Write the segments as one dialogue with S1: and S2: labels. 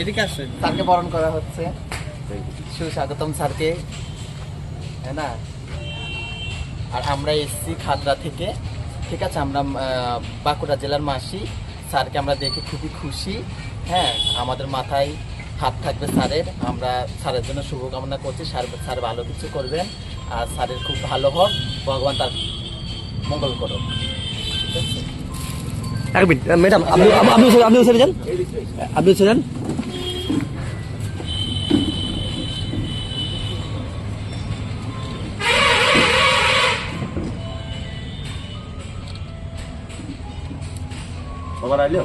S1: এদিকে আসেন।
S2: স্যারকে বরণ করা হচ্ছে। সুস্বাগতম স্যারকে। হ্যাঁ না? আর আমরা এসছি খাতড়া থেকে। ঠিক আছে আমরা বাঁকুড়া জেলার মাসি। স্যারকে আমরা দেখে খুবই খুশি। হ্যাঁ আমাদের মাথায় হাত থাকবে স্যারের। আমরা স্যারের জন্য শুভকামনা করছি। স্যার স্যার ভালো কিছু করবেন। আর স্যারের খুব ভালো হোক। ভগবান তার মঙ্গল করুক। ঠিক আছে
S3: এক মিনিট ম্যাডাম আপনি আপনি আপনি যান। আপনি যান।
S4: আইলো?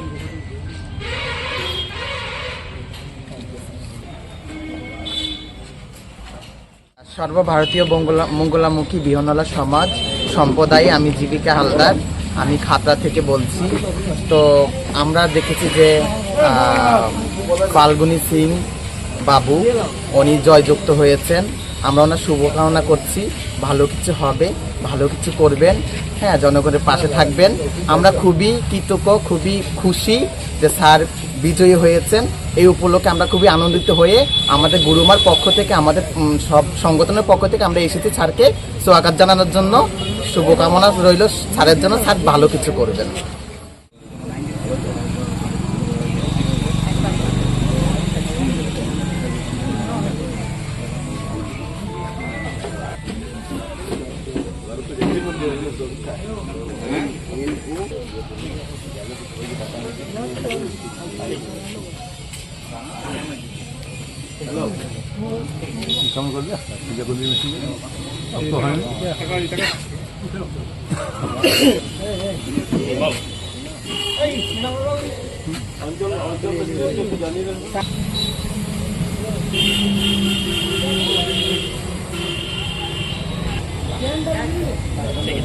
S2: সর্বভারতীয় মঙ্গলা মঙ্গলামুখী বিহনলা সমাজ সম্প্রদায়, আমি জীবিকা হালদার, আমি খাতড়া থেকে বলছি। তো আমরা দেখেছি যে ফাল্গুনী সিং বাবু, উনি জয়যুক্ত হয়েছেন। আমরা ওনার শুভকামনা করছি। ভালো কিছু হবে, ভালো কিছু করবেন। হ্যাঁ জনগণের পাশে থাকবেন। আমরা খুবই কৃতজ্ঞ, খুবই খুশি যে স্যার বিজয়ী হয়েছেন। এই উপলক্ষে আমরা খুবই আনন্দিত হয়ে আমাদের গুরুমার পক্ষ থেকে, আমাদের সব সংগঠনের পক্ষ থেকে আমরা এসেছি স্যারকে স্বাগত জানানোর জন্য। শুভকামনা রইল স্যারের জন্য। স্যার ভালো কিছু করবেন।
S4: কেমন করবে পূজা করবি বেশি তো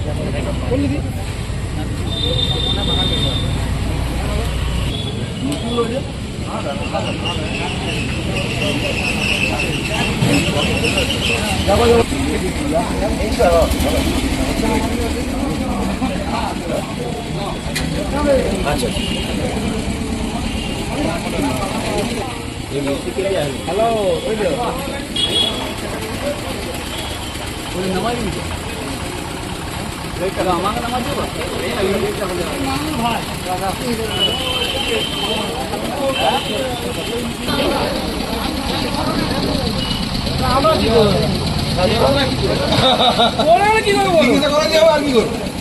S4: হয়নি
S1: চিকিৎসা করে কি করব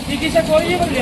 S1: চিকিৎসা করিয়ে কি করবি?